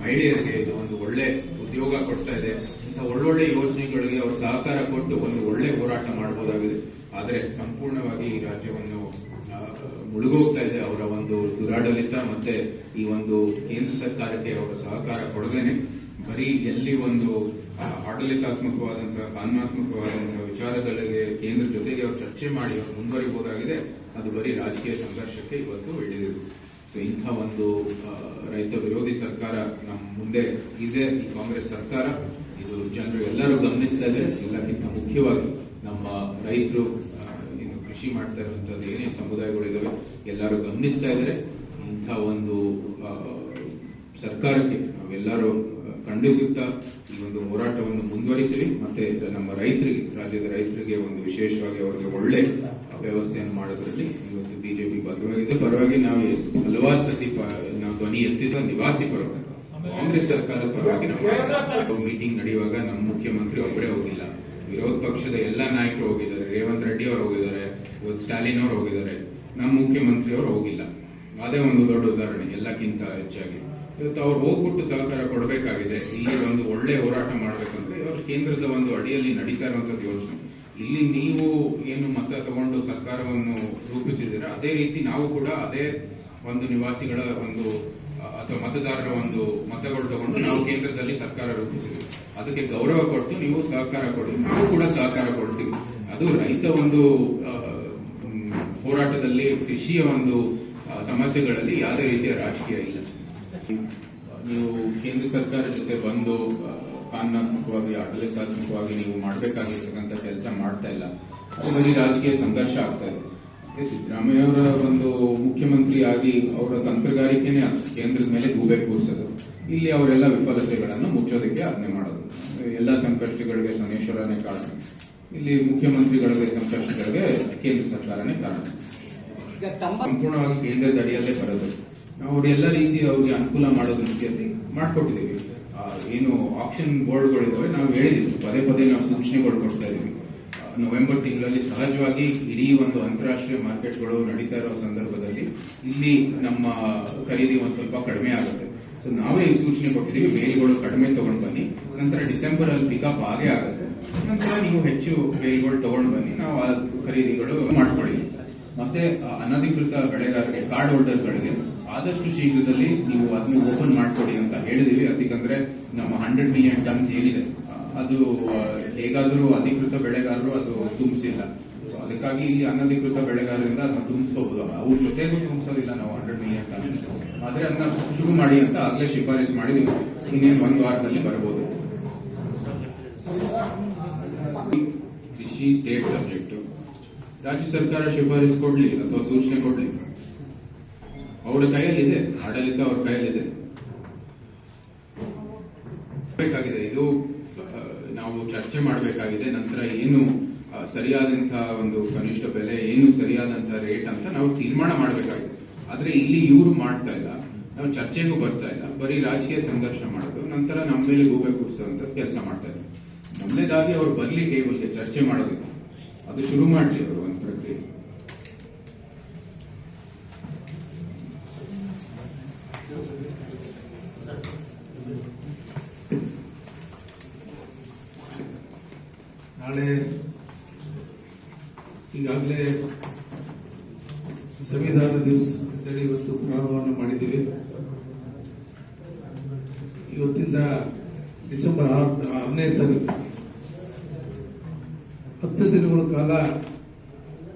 [SPEAKER 2] ಮಹಿಳೆಯರಿಗೆ ಇದು ಒಂದು ಒಳ್ಳೆ ಉದ್ಯೋಗ ಕೊಡ್ತಾ ಇದೆ. ಇಂಥ ಒಳ್ಳೊಳ್ಳೆ ಯೋಜನೆಗಳಿಗೆ ಅವರು ಸಹಕಾರ ಕೊಟ್ಟು ಒಂದು ಒಳ್ಳೆ ಹೋರಾಟ ಮಾಡಬಹುದಾಗಿದೆ ಆದರೆ ಸಂಪೂರ್ಣವಾಗಿ ಈ ರಾಜ್ಯವನ್ನು ಮುಳುಗೋಗ್ತಾ ಇದೆ ಅವರ ಒಂದು ದುರಾಡಳಿತ ಮತ್ತೆ ಈ ಒಂದು ಕೇಂದ್ರ ಸರ್ಕಾರಕ್ಕೆ ಅವರ ಸಹಕಾರ ಕೊಡದೇನೆ. ಬರೀ ಎಲ್ಲಿ ಒಂದು ಆಡಳಿತಾತ್ಮಕವಾದಂತಹ, ಕಾನೂನಾತ್ಮಕವಾದಂತಹ ವಿಚಾರಗಳಿಗೆ ಕೇಂದ್ರ ಜೊತೆಗೆ ಅವರು ಚರ್ಚೆ ಮಾಡಿ ಅವರು ಮುಂದುವರಿಬಹುದಾಗಿದೆ ಅದು ಬರೀ ರಾಜಕೀಯ ಸಂಘರ್ಷಕ್ಕೆ ಇವತ್ತು ಇಳಿದಿದೆ ಸೊ ಇಂಥ ಒಂದು ರೈತ ವಿರೋಧಿ ಸರ್ಕಾರ ನಮ್ಮ ಮುಂದೆ ಇದೆ. ಈ ಕಾಂಗ್ರೆಸ್ ಸರ್ಕಾರ, ಇದು ಜನರು ಎಲ್ಲರೂ ಗಮನಿಸ್ತಾ ಇದ್ದಾರೆ. ಎಲ್ಲಕ್ಕಿಂತ ಮುಖ್ಯವಾಗಿ ನಮ್ಮ ರೈತರು ಕೃಷಿ ಮಾಡ್ತಾ ಇರುವಂತಹದ್ದು ಏನೇನು ಸಮುದಾಯಗಳಿದ್ದಾವೆ ಎಲ್ಲರೂ ಗಮನಿಸ್ತಾ ಇದ್ದಾರೆ ಇಂಥ ಒಂದು ಸರ್ಕಾರಕ್ಕೆ ನಾವೆಲ್ಲರೂ ಖಂಡಿಸುತ್ತಾ ಈ ಒಂದು ಹೋರಾಟವನ್ನು ಮುಂದುವರಿತೀವಿ. ಮತ್ತೆ ನಮ್ಮ ರೈತರಿಗೆ, ರಾಜ್ಯದ ರೈತರಿಗೆ ಒಂದು ವಿಶೇಷವಾಗಿ ಅವರಿಗೆ ಒಳ್ಳೆ ವ್ಯವಸ್ಥೆಯನ್ನು ಮಾಡೋದ್ರಲ್ಲಿ ಇವತ್ತು ಬಿಜೆಪಿ ಬದ್ಧವಾಗಿದೆ ಪರವಾಗಿ ನಾವು ಹಲವಾರು ಸತಿ ನಾವು ಧ್ವನಿ ಎತ್ತಿದ ನಿವಾಸಿ ಪರವಾಗಿ, ಕಾಂಗ್ರೆಸ್ ಸರ್ಕಾರ ಪರವಾಗಿ ನಾವು ಮೀಟಿಂಗ್ ನಡೆಯುವಾಗ ನಮ್ಮ ಮುಖ್ಯಮಂತ್ರಿ ಒಬ್ಬರೇ ಹೋಗಿಲ್ಲ. ವಿರೋಧ ಪಕ್ಷದ ಎಲ್ಲ ನಾಯಕರು ಹೋಗಿದ್ದಾರೆ. ರೇವಂತ್ ರೆಡ್ಡಿ ಅವರು ಹೋಗಿದ್ದಾರೆ. ಇವತ್ತು ಸ್ಟಾಲಿನ್ ಅವರು ಹೋಗಿದ್ದಾರೆ. ನಮ್ಮ ಮುಖ್ಯಮಂತ್ರಿ ಅವರು ಹೋಗಿಲ್ಲ. ಅದೇ ಒಂದು ದೊಡ್ಡ ಉದಾಹರಣೆ, ಎಲ್ಲಕ್ಕಿಂತ ಹೆಚ್ಚಾಗಿ. ಇವತ್ತು ಅವ್ರು ಹೋಗ್ಬಿಟ್ಟು ಸಹಕಾರ ಕೊಡಬೇಕಾಗಿದೆ. ಇಲ್ಲಿ ಒಂದು ಒಳ್ಳೆ ಹೋರಾಟ ಮಾಡಬೇಕಂದ್ರೆ ಇವರು ಕೇಂದ್ರದ ಒಂದು ಅಡಿಯಲ್ಲಿ ನಡೀತಾ ಇರುವಂತದ್ದು ಯೋಚನೆ. ಇಲ್ಲಿ ನೀವು ಏನು ಮತ ತಗೊಂಡು ಸರ್ಕಾರವನ್ನು ರೂಪಿಸಿದ್ದೀರ? ಅದೇ ರೀತಿ ನಾವು ಕೂಡ ಅದೇ ಒಂದು ನಿವಾಸಿಗಳ ಒಂದು, ಅಥವಾ ಮತದಾರರ ಒಂದು ಮತಗಳು ತಗೊಂಡು ನಾವು ಕೇಂದ್ರದಲ್ಲಿ ಸರ್ಕಾರ ರೂಪಿಸಿದ್ವಿ ಅದಕ್ಕೆ ಗೌರವ ಕೊಟ್ಟು ನೀವು ಸಹಕಾರ ಕೊಡಿ. ನಾವು ಕೂಡ ಸಹಕಾರ ಕೊಡ್ತೀವಿ. ಅದು ರೈತ ಒಂದು ಹೋರಾಟದಲ್ಲಿ ಕೃಷಿಯ ಒಂದು ಸಮಸ್ಯೆಗಳಲ್ಲಿ ಯಾವುದೇ ರೀತಿಯ ರಾಜಕೀಯ ಇಲ್ಲ. ನೀವು ಕೇಂದ್ರ ಸರ್ಕಾರ ಜೊತೆ ಬಂದು ಕಾನೂನಾತ್ಮಕವಾಗಿ, ಆಡಳಿತಾತ್ಮಕವಾಗಿ ನೀವು ಮಾಡಬೇಕಾಗಿರ್ತಕ್ಕಂಥ ಕೆಲಸ ಮಾಡ್ತಾ ಇಲ್ಲ. ಅದು ಬರೀ ರಾಜಕೀಯ ಸಂಘರ್ಷ ಆಗ್ತಾ ಇದೆ. ಸಿದ್ದರಾಮಯ್ಯ ಅವರ ಒಂದು ಮುಖ್ಯಮಂತ್ರಿ ಆಗಿ ಅವರ ತಂತ್ರಗಾರಿಕೆನೆ ಕೇಂದ್ರದ ಮೇಲೆ ಗೂಬೆ ಕೂರಿಸೋದು. ಇಲ್ಲಿ ಅವರೆಲ್ಲ ವಿಫಲತೆಗಳನ್ನು ಮುಚ್ಚೋದಕ್ಕೆ ಆಜ್ಞೆ ಮಾಡೋದು. ಎಲ್ಲ ಸಂಕಷ್ಟಗಳಿಗೆ ಶನೇಶ್ವರನೇ ಕಾರಣ. ಇಲ್ಲಿ ಮುಖ್ಯಮಂತ್ರಿಗಳಿಗೆ ಸಂಕಷ್ಟಗಳಿಗೆ ಕೇಂದ್ರ ಸರ್ಕಾರನೇ ಕಾರಣ. ಸಂಪೂರ್ಣವಾಗಿ ಕೇಂದ್ರದ ಅಡಿಯಲ್ಲೇ ಬರೋದು. ನಾವು ಎಲ್ಲ ರೀತಿ ಅವ್ರಿಗೆ ಅನುಕೂಲ ಮಾಡೋದ್ ರೀತಿಯಲ್ಲಿ ಮಾಡ್ಕೊಟ್ಟಿದ್ದೀವಿ. ಏನು ಆಪ್ಷನ್ ಬೋರ್ಡ್ಗಳಿದಾವೆ ನಾವು ಹೇಳಿದೀವಿ ಪದೇ ಪದೇ ನಾವು ಸೂಚನೆಗಳು ಕೊಡ್ತಾ ಇದೀವಿ ನವೆಂಬರ್ ತಿಂಗಳಲ್ಲಿ ಸಹಜವಾಗಿ ಇಡೀ ಒಂದು ಅಂತಾರಾಷ್ಟ್ರೀಯ ಮಾರ್ಕೆಟ್ಗಳು ನಡೀತಾ ಇರೋ ಸಂದರ್ಭದಲ್ಲಿ ಇಲ್ಲಿ ನಮ್ಮ ಖರೀದಿ ಒಂದು ಸ್ವಲ್ಪ ಕಡಿಮೆ ಆಗುತ್ತೆ. ಸೊ ನಾವೇ ಈ ಸೂಚನೆ ಕೊಟ್ಟಿದ್ದೀವಿ. ಮೇಲ್ಗಳು ಕಡಿಮೆ ತಗೊಂಡು ಬನ್ನಿ. ನಂತರ ಡಿಸೆಂಬರ್ ಅಲ್ಲಿ ಪಿಕಪ್ ಆಗೇ ಆಗುತ್ತೆ. ನಂತರ ನೀವು ಹೆಚ್ಚು ಬೇಲ್ಗಳು ತಗೊಂಡು ಬನ್ನಿ. ನಾವು ಆ ಖರೀದಿಗಳು ಮಾಡ್ಕೊಳ್ಳಿ ಮತ್ತೆ ಅನಧಿಕೃತ ಬೆಳೆಗಾರರಿಗೆ ಕಾರ್ಡ್ ಹೋಲ್ಡರ್ಗಳಿಗೆ ಆದಷ್ಟು ಶೀಘ್ರದಲ್ಲಿ ನೀವು ಅದನ್ನ ಓಪನ್ ಮಾಡ್ಕೊಡಿ ಅಂತ ಹೇಳಿದೀವಿ. ಅದಕ್ಕಂದ್ರೆ ನಮ್ಮ ಹಂಡ್ರೆಡ್ ಮಿಲಿಯನ್ ಟನ್ಸ್ ಏನಿದೆ ಅದು ಹೇಗಾದ್ರೂ ಅಧಿಕೃತ ಬೆಳೆಗಾರರು ಅದು ತುಂಬಿಸಿಲ್ಲ. ಸೊ ಅದಕ್ಕಾಗಿ ಇಲ್ಲಿ ಅನಧಿಕೃತ ಬೆಳೆಗಾರರಿಂದ ಅದನ್ನ ತುಂಬಿಸ್ಕೋಬಹುದು ಅವ್ರ ಜೊತೆಗೂ ತುಂಬಿಸೋದಿಲ್ಲ ನಾವು ಹಂಡ್ರೆಡ್ ಮಿಲಿಯನ್ ಟನ್. ಆದ್ರೆ ಅದನ್ನ ಶುರು ಮಾಡಿ ಅಂತ ಆಗ್ಲೇ ಶಿಫಾರಸ್ ಮಾಡಿದೀವಿ. ಇನ್ನೇನು ಒಂದು ವಾರದಲ್ಲಿ ಬರಬಹುದು ಕೃಷಿ ಸ್ಟೇಟ್ ಸಬ್ಜೆಕ್ಟ್. ರಾಜ್ಯ ಸರ್ಕಾರ ಶಿಫಾರಿಸ್ ಕೊಡ್ಲಿ ಅಥವಾ ಸೂಚನೆ ಕೊಡ್ಲಿ? ಅವರ ಕೈಯಲ್ಲಿದೆ, ಆಡಳಿತ ಅವ್ರ ಕೈಯಲ್ಲಿದೆ. ಇದು ನಾವು ಚರ್ಚೆ ಮಾಡಬೇಕಾಗಿದೆ. ನಂತರ ಏನು ಸರಿಯಾದಂತಹ ಒಂದು ಕನಿಷ್ಠ ಬೆಲೆ, ಏನು ಸರಿಯಾದಂತಹ ರೇಟ್ ಅಂತ ನಾವು ತೀರ್ಮಾನ ಮಾಡಬೇಕಾಗಿದೆ. ಆದ್ರೆ ಇಲ್ಲಿ ಇವರು ಮಾಡ್ತಾ ಇಲ್ಲ. ನಾವು ಚರ್ಚೆಗೂ ಬರ್ತಾ ಇಲ್ಲ. ಬರೀ ರಾಜಕೀಯ ಸಂಘರ್ಷ ಮಾಡೋದು. ನಂತರ ನಮ್ಮ ಮೇಲೆ ಗೂಬೆ ಅಂತ ಕೆಲಸ ಮಾಡ್ತಾ ಮೊದಲನೇದಾಗಿ ಅವರು ಬರ್ಲಿ ಟೇಬಲ್ಗೆ ಚರ್ಚೆ ಮಾಡೋದಕ್ಕೆ ಅದು ಶುರು ಮಾಡ್ಲಿ ಅವರು ಒಂದು ಪ್ರಕ್ರಿಯೆ
[SPEAKER 3] ನಾಳೆ ಈಗಾಗಲೇ ಸಂವಿಧಾನ ದಿವಸ ಅಂತೇಳಿ ಇವತ್ತು ಪ್ರಾರಂಭವನ್ನು ಮಾಡಿದ್ದೀವಿ ಇವತ್ತಿಂದ ಡಿಸೆಂಬರ್ ಆರು ಆರನೇ ತಾರೀಕು ಹತ್ತು ದಿನಗಳ ಕಾಲ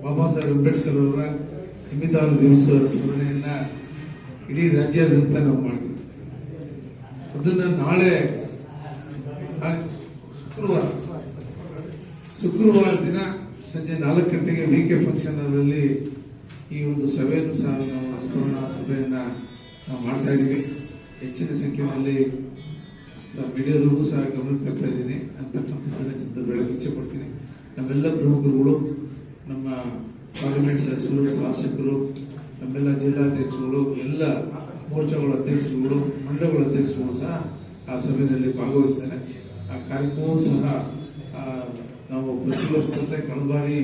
[SPEAKER 3] ಬಾಬಾ ಸಾಹೇಬ್ ಅಂಬೇಡ್ಕರ್ ಅವರ ಸಂವಿಧಾನ ದಿವಸ ಸ್ಮರಣೆಯನ್ನ ಇಡೀ ರಾಜ್ಯಾದ್ಯಂತ ನಾವು ಮಾಡ್ತೀವಿ. ಅದನ್ನ ನಾಳೆ ಶುಕ್ರವಾರ ಶುಕ್ರವಾರ ದಿನ ಸಂಜೆ ನಾಲ್ಕು ಗಂಟೆಗೆ ವಿ ಕೆ ಫಂಕ್ಷನ್ ಅಲ್ಲಿ ಈ ಒಂದು ಸಭೆಯನ್ನು ಸಹ ನಾವು ಸ್ಮರಣ ಸಭೆಯನ್ನ ನಾವು ಮಾಡ್ತಾ ಇದ್ದೀವಿ. ಹೆಚ್ಚಿನ ಸಂಖ್ಯೆಯಲ್ಲಿ ಸಹ ಮೀಡಿಯಾದವ್ರಿಗೂ ಸಹ ಗಮನ ತರ್ತಾ ಇದ್ದೀನಿ. ಅಂತಕ್ಕಂಥದ್ದನ್ನೇ ಸಂದರ್ಭದಲ್ಲಿ ಇಚ್ಛೆ ಪಡ್ತೀನಿ. ನಮ್ಮೆಲ್ಲ ಪ್ರಮುಖರುಗಳು, ನಮ್ಮ ಪಾರ್ಲಿಮೆಂಟ್ ಸದಸ್ಯರು ಶಾಸಕರು ನಮ್ಮೆಲ್ಲ ಜಿಲ್ಲಾಧ್ಯಕ್ಷರುಗಳು, ಎಲ್ಲ ಮೋರ್ಚಾಗಳ ಅಧ್ಯಕ್ಷರುಗಳು ಮಂಡಲಗಳ ಅಧ್ಯಕ್ಷರುಗಳು ಸಹ ಆ ಸಭೆಯಲ್ಲಿ ಭಾಗವಹಿಸ್ತಾರೆ. ಆ ಕಾರ್ಯಕ್ರಮವೂ ಸಹ ನಾವು ಪ್ರತಿ ವರ್ಷದಂತೆ ಕಳೆದ ಬಾರಿ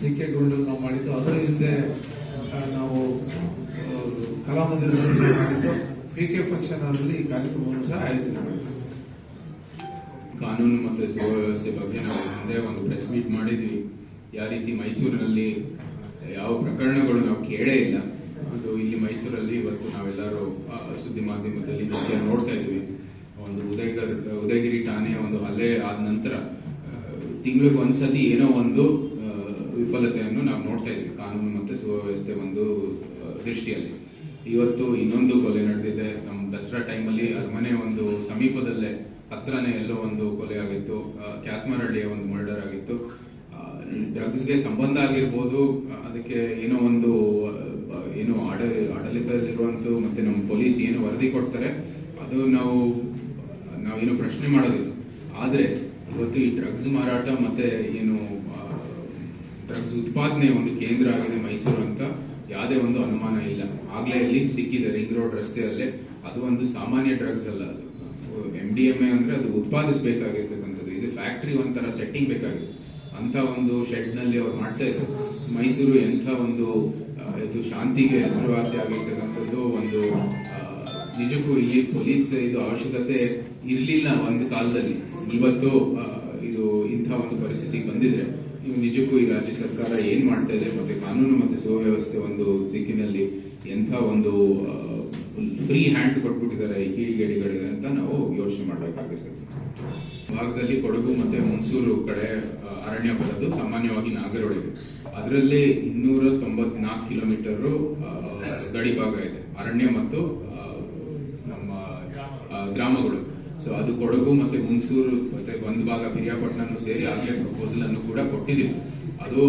[SPEAKER 3] ಜೆ ಕೆ ಗ್ರೌಂಡಲ್ಲಿ ನಾವು ಮಾಡಿದ್ದು. ಅದರ ಹಿಂದೆ ನಾವು ಕಲಾಮಂದಿರದಲ್ಲಿ ಮಾಡಿದ್ದು. ಪಿ ಕೆ ಫಂಕ್ಷನ್ ಹಾಲ್ನಲ್ಲಿ ಈ ಕಾರ್ಯಕ್ರಮವನ್ನು ಸಹ ಆಯೋಜನೆ
[SPEAKER 2] ಕಾನೂನು ಮತ್ತು ಸುವ್ಯವಸ್ಥೆ ಬಗ್ಗೆ ನಾವು ಒಂದು ಪ್ರೆಸ್ ಮೀಟ್ ಮಾಡಿದ್ವಿ. ಯಾವ ರೀತಿ ಮೈಸೂರಿನಲ್ಲಿ ಯಾವ ಪ್ರಕರಣಗಳು ನಾವು ಕೇಳೇ ಇಲ್ಲ. ಅದು ಇಲ್ಲಿ ಮೈಸೂರಲ್ಲಿ ಇವತ್ತು ನಾವೆಲ್ಲರೂ ಸುದ್ದಿ ಮಾಧ್ಯಮದಲ್ಲಿ ನೋಡ್ತಾ ಇದ್ವಿ. ಒಂದು ಉದಯಗರ್, ಉದಯಗಿರಿ ಠಾಣೆ ಒಂದು ಹಲ್ಲೆ ಆದ ನಂತರ ತಿಂಗಳಿಗೆ ಒಂದ್ಸತಿ ಏನೋ ಒಂದು ವಿಫಲತೆಯನ್ನು ನಾವು ನೋಡ್ತಾ ಇದ್ವಿ. ಕಾನೂನು ಮತ್ತು ಸುವ್ಯವಸ್ಥೆ ಒಂದು ದೃಷ್ಟಿಯಲ್ಲಿ. ಇವತ್ತು ಇನ್ನೊಂದು ಕೊಲೆ ನಡೆದಿದೆ. ನಮ್ಮ ದಸರಾ ಟೈಮಲ್ಲಿ ಅರಮನೆ ಒಂದು ಸಮೀಪದಲ್ಲೇ ಹತ್ರನೇ ಎಲ್ಲೋ ಒಂದು ಕೊಲೆ ಆಗಿತ್ತು. ಕ್ಯಾತ್ಮರಹಳ್ಳಿಯ ಒಂದು ಮರ್ಡರ್ ಆಗಿತ್ತು. ಡ್ರಗ್ಸ್ಗೆ ಸಂಬಂಧ ಆಗಿರ್ಬೋದು, ಅದಕ್ಕೆ ಏನೋ ಒಂದು, ಏನು ಆಡ, ಆಡಳಿತದಲ್ಲಿರುವಂತ ಮತ್ತೆ ನಮ್ಮ ಪೊಲೀಸ್ ಏನು ವರದಿ ಕೊಡ್ತಾರೆ, ಅದು ನಾವು ನಾವೇನು ಪ್ರಶ್ನೆ ಮಾಡೋದಿಲ್ಲ. ಆದ್ರೆ, ಇವತ್ತು ಈ ಡ್ರಗ್ಸ್ ಮಾರಾಟ ಮತ್ತೆ ಏನು ಡ್ರಗ್ಸ್ ಉತ್ಪಾದನೆ ಒಂದು ಕೇಂದ್ರ ಆಗಿದೆ ಮೈಸೂರು ಅಂತ, ಯಾವುದೇ ಒಂದು ಅನುಮಾನ ಇಲ್ಲ. ಆಗ್ಲೇ ಇಲ್ಲಿ ಸಿಕ್ಕಿದೆ, ರಿಂಗ್ ರೋಡ್ ರಸ್ತೆಯಲ್ಲೇ. ಅದು ಒಂದು ಸಾಮಾನ್ಯ ಡ್ರಗ್ಸ್ ಅಲ್ಲ ಅದು. ಎಂ ಡಿ ಎಂ ಎ ಅಂದ್ರೆ ಅದು ಉತ್ಪಾದಿಸಬೇಕಾಗಿರ್ತಕ್ಕಂಥದ್ದು. ಇದು ಫ್ಯಾಕ್ಟರಿ ಒಂಥರ ಸೆಟ್ಟಿಂಗ್ ಬೇಕಾಗಿದೆ ಅಂತ ಒಂದು ಶೆಡ್ನಲ್ಲಿ ಅವ್ರು ಮಾಡ್ತಾ ಇದ್ರು. ಮೈಸೂರು ಎಂಥ ಒಂದು ಇದು ಶಾಂತಿಗೆ ಹೆಸರುವಾಸಿ ಆಗಿರ್ತಕ್ಕಂಥದ್ದು ಒಂದು ನಿಜಕ್ಕೂ ಇಲ್ಲಿ ಪೊಲೀಸ್ ಇದು ಅವಶ್ಯಕತೆ ಇರಲಿಲ್ಲ ಒಂದು ಕಾಲದಲ್ಲಿ. ಇವತ್ತು ಇದು ಇಂಥ ಒಂದು ಪರಿಸ್ಥಿತಿಗೆ ಬಂದಿದ್ರೆ ಇವು ನಿಜಕ್ಕೂ ಈ ರಾಜ್ಯ ಸರ್ಕಾರ ಏನ್ ಮಾಡ್ತಾ ಇದೆ ಮತ್ತೆ ಕಾನೂನು ಮತ್ತೆ ಸುವ್ಯವಸ್ಥೆ ಒಂದು ದಿಕ್ಕಿನಲ್ಲಿ ಎಂಥ ಒಂದು ಫ್ರೀ ಹ್ಯಾಂಡ್ ಕೊಟ್ಬಿಟ್ಟಿದ್ದಾರೆ ಈ ಕಿಡಿಗೇಡಿಗಳಿಗೆ ಅಂತ ನಾವು ಯೋಚನೆ ಮಾಡಬೇಕಾಗುತ್ತೆ ಭಾಗದಲ್ಲಿ ಕೊಡಗು ಮತ್ತೆ ಹುಣಸೂರು ಕಡೆ ಅರಣ್ಯ ಬರೋದು ಸಾಮಾನ್ಯವಾಗಿ ನಾಗರೊಳಗೆ ಅದರಲ್ಲಿ ಇನ್ನೂರ ತೊಂಬತ್ನಾಲ್ಕು ಕಿಲೋಮೀಟರ್ ಗಡಿ ಭಾಗ ಇದೆ. ಅರಣ್ಯ ಮತ್ತು ನಮ್ಮ ಗ್ರಾಮಗಳು. ಸೊ ಅದು ಕೊಡಗು ಮತ್ತೆ ಹುಣಸೂರು ಮತ್ತೆ ಒಂದು ಭಾಗ ಪಿರಿಯಾಪಟ್ಟಣ ಸೇರಿ ಆಗ್ಲೇ ಪ್ರಪೋಸಲ್ ಅನ್ನು ಕೂಡ ಕೊಟ್ಟಿದ್ದೀವಿ. ಅದು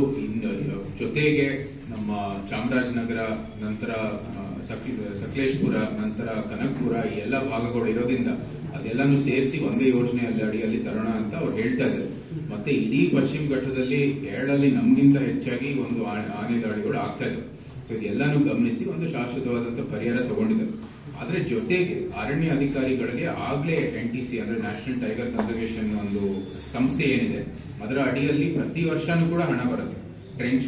[SPEAKER 2] ಜೊತೆಗೆ ನಮ್ಮ ಚಾಮರಾಜನಗರ, ನಂತರ ಸಕಲೇಶ್ಪುರ, ನಂತರ ಕನಕ್ಪುರ, ಈ ಎಲ್ಲ ಭಾಗಗಳು ಇರೋದ್ರಿಂದ ಅದೆಲ್ಲಾನು ಸೇರಿಸಿ ಒಂದೇ ಯೋಜನೆಯಲ್ಲಿ ಅಡಿಯಲ್ಲಿ ತರೋಣ ಅಂತ ಅವ್ರು ಹೇಳ್ತಾ ಇದ್ದಾರೆ. ಮತ್ತೆ ಇಡೀ ಪಶ್ಚಿಮ ಘಟ್ಟದಲ್ಲಿ ಏಳಲ್ಲಿ ನಮ್ಗಿಂತ ಹೆಚ್ಚಾಗಿ ಒಂದು ಆನೆ ದಾಳಿಗಳು ಆಗ್ತಾ ಇದ್ದಾವೆ. ಸೊ ಇದೆಲ್ಲಾನು ಗಮನಿಸಿ ಒಂದು ಶಾಶ್ವತವಾದಂತ ಪರಿಹಾರ ತಗೊಂಡಿದ್ದಾರೆ. ಆದ್ರೆ ಜೊತೆಗೆ ಅರಣ್ಯ ಅಧಿಕಾರಿಗಳಿಗೆ ಆಗ್ಲೇ ಎನ್ ಟಿ ಸಿ ಅಂದ್ರೆ ನ್ಯಾಷನಲ್ ಟೈಗರ್ ಕನ್ಸರ್ವೇಷನ್ ಒಂದು ಸಂಸ್ಥೆ ಏನಿದೆ, ಅದರ ಅಡಿಯಲ್ಲಿ ಪ್ರತಿ ವರ್ಷನೂ ಕೂಡ ಹಣ ಬರುತ್ತೆ. ಟ್ರೆಂಚ್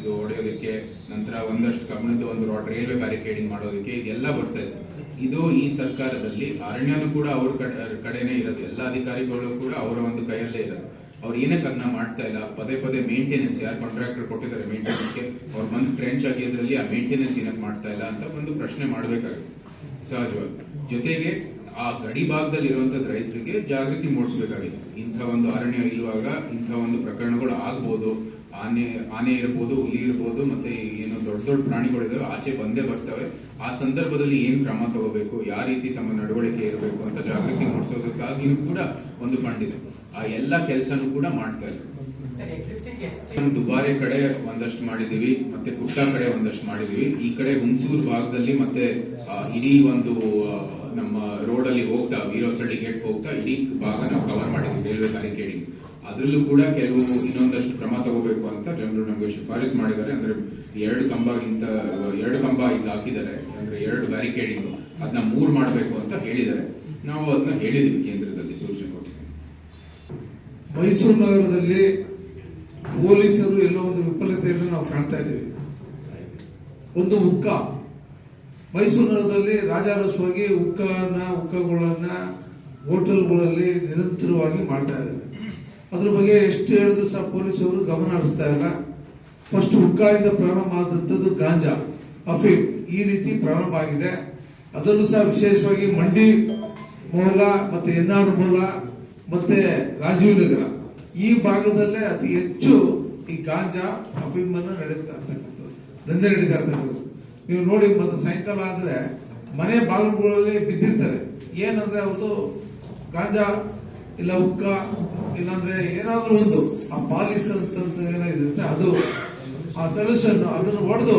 [SPEAKER 2] ಇದು ಹೊಡೆಯೋದಕ್ಕೆ, ನಂತರ ಒಂದಷ್ಟು ಕಬ್ಬಣದ ಒಂದು ರಾಡ್ ರೈಲ್ವೆ ಬ್ಯಾರಿಕೇಡಿಂಗ್ ಮಾಡೋದಕ್ಕೆ ಇದೆಲ್ಲ ಬರ್ತಾ ಇದೆ. ಇದು ಈ ಸರ್ಕಾರದಲ್ಲಿ ಅರಣ್ಯನೂ ಕೂಡ ಅವ್ರ ಕಡೆ- ಕಡೆನೇ ಇರೋದು. ಎಲ್ಲ ಅಧಿಕಾರಿಗಳು ಕೂಡ ಅವರ ಒಂದು ಕೈಯಲ್ಲೇ ಇರೋದು ಅವ್ರು ಏನಕ್ಕೆ ಅದನ್ನ ಮಾಡ್ತಾ ಇಲ್ಲ, ಪದೇ ಪದೇ ಮೇಂಟೆನೆನ್ಸ್ ಯಾರು ಕಾಂಟ್ರಾಕ್ಟರ್ ಕೊಟ್ಟಿದ್ದಾರೆ ಮೇಂಟೆನೆನ್ಸ್ಗೆ ಅವ್ರು ಬಂದು ಟ್ರೆಂಚ್ ಆಗಿದ್ರಲ್ಲಿ ಆ ಮೇಂಟೆನೆನ್ಸ್ ಏನಕ್ಕೆ ಮಾಡ್ತಾ ಇಲ್ಲ ಅಂತ ಒಂದು ಪ್ರಶ್ನೆ ಮಾಡಬೇಕಾಗುತ್ತೆ. ಸಹಜವಾಗಿ ಜೊತೆಗೆ ಆ ಗಡಿ ಭಾಗದಲ್ಲಿ ಇರುವಂತಹ ರೈತರಿಗೆ ಜಾಗೃತಿ ಮೂಡಿಸಬೇಕಾಗಿದೆ. ಇಂಥ ಒಂದು ಅರಣ್ಯ ಇರುವಾಗ ಇಂಥ ಒಂದು ಪ್ರಕರಣಗಳು ಆಗ್ಬೋದು, ಆನೆ ಆನೆ ಇರ್ಬೋದು, ಹುಲಿ ಇರ್ಬೋದು, ಮತ್ತೆ ಏನು ದೊಡ್ಡ ದೊಡ್ಡ ಪ್ರಾಣಿಗಳಿದಾವೆ ಆಚೆ ಬಂದೇ ಬರ್ತವೆ. ಆ ಸಂದರ್ಭದಲ್ಲಿ ಏನ್ ಕ್ರಮ ತಗೋಬೇಕು ಯಾವ ರೀತಿ ತಮ್ಮ ನಡವಳಿಕೆ ಇರಬೇಕು ಅಂತ ಜಾಗೃತಿ ಮೂಡಿಸೋದಕ್ಕಾಗಿನೂ ಕೂಡ ಒಂದು ಫಂಡ್ ಇದೆ. ಆ ಎಲ್ಲ ಕೆಲಸನೂ ಕೂಡ ಮಾಡ್ತಾ ಇದ್ದಾರೆ. ದುಬಾರೆ ಕಡೆ ಒಂದಷ್ಟು ಮಾಡಿದೀವಿ ಮತ್ತೆ ಕುಟ್ಟ ಕಡೆ ಒಂದಷ್ಟು ಮಾಡಿದೀವಿ ಈ ಕಡೆ ಹುಣಸೂರು ಭಾಗದಲ್ಲಿ ಮತ್ತೆ ಇಡೀ ಒಂದು ನಮ್ಮ ರೋಡ್ ಅಲ್ಲಿ ಹೋಗ್ತಾ ವೀರೋಸಳ್ಳಿ ಗೇಟ್ ಹೋಗ್ತಾ ಇಡೀ ಭಾಗ ನಾವು ಕವರ್ ಮಾಡಿದ್ವಿ ರೈಲ್ವೆ ಬ್ಯಾರಿಕೇಡಿಂಗ್ ಅದ್ರಲ್ಲೂ ಕೂಡ ಕೆಲವು ಇನ್ನೊಂದಷ್ಟು ಕ್ರಮ ತಗೋಬೇಕು ಅಂತ ಜನರು ನಮಗೆ ಶಿಫಾರಸ್ ಮಾಡಿದ್ದಾರೆ. ಅಂದ್ರೆ ಎರಡು ಕಂಬಗಿಂತ ಎರಡು ಕಂಬ ಇದು ಹಾಕಿದ್ದಾರೆ. ಅಂದ್ರೆ ಎರಡು ಬ್ಯಾರಿಕೇಡಿಂಗ್ ಅದನ್ನ ಮೂರ್ ಮಾಡಬೇಕು ಅಂತ ಹೇಳಿದ್ದಾರೆ. ನಾವು ಅದನ್ನ ಹೇಳಿದೀವಿ ಕೇಂದ್ರದಲ್ಲಿ ಸೂಚನೆ ಕೊಟ್ಟಿದ್ದೀವಿ
[SPEAKER 3] ಮೈಸೂರು ನಗರದಲ್ಲಿ ಪೊಲೀಸರು ಎಲ್ಲೋ ಒಂದು ವಿಫಲತೆಯನ್ನು ನಾವು ಕಾಣ್ತಾ ಇದ್ದೀವಿ. ಒಂದು ಉಕ್ಕ ಮೈಸೂರಿನಲ್ಲಿ ರಾಜಾರೋಷವಾಗಿ ಉಕ್ಕನ ಉಕ್ಕಗಳನ್ನ ಹೋಟೆಲ್ಗಳಲ್ಲಿ ನಿರಂತರವಾಗಿ ಮಾಡ್ತಾ ಇದ್ದಾರೆ. ಅದ್ರ ಬಗ್ಗೆ ಎಷ್ಟು ಹೇಳಿದ್ರು ಸಹ ಪೊಲೀಸರು ಗಮನ ಹರಿಸ್ತಾ ಇಲ್ಲ. ಫಸ್ಟ್ ಹುಕ್ಕಾಯಿಂದ ಪ್ರಾರಂಭ ಆದಂತದ್ದು ಗಾಂಜಾ ಅಫೀಮ್ ಈ ರೀತಿ ಪ್ರಾರಂಭ ಆಗಿದೆ. ಅದರಲ್ಲೂ ಸಹ ವಿಶೇಷವಾಗಿ ಮಂಡಿ ಮೂಲ, ಮತ್ತೆ ಎನ್ ಆರ್ ಮತ್ತೆ ರಾಜೀವ್ ನಗರ. ಈ ಭಾಗದಲ್ಲೇ ಅತಿ ಹೆಚ್ಚು ಈ ಗಾಂಜಾ ಅಫೀಮ್ ಅನ್ನು ನಡೆಸ್ತಾ ಇರ್ತಕ್ಕಂಥದ್ದು, ದಂಧೆ ನಡೀತಾ ಇರ್ತಕ್ಕಂಥದ್ದು. ನೀವು ನೋಡಿ ಮತ್ತೆ ಸಾಯಂಕಾಲ ಆದ್ರೆ ಮನೆ ಬಾಗಿಲುಗಳಲ್ಲಿ ಬಿದ್ದಿರ್ತಾರೆ. ಏನಂದ್ರೆ ಅವ್ರದ್ದು ಗಾಂಜಾ ಇಲ್ಲ ಉಕ್ಕ ಇಲ್ಲಾಂದ್ರೆ ಏನಾದ್ರೂ ಒಂದು ಆ ಪಾಲಿಸ್ ಅಂತ ಏನೋ ಇರುತ್ತೆ ಅದು ಆ ಸೊಲ್ಯೂಷನ್ ಅದನ್ನು ಹೊಡೆದು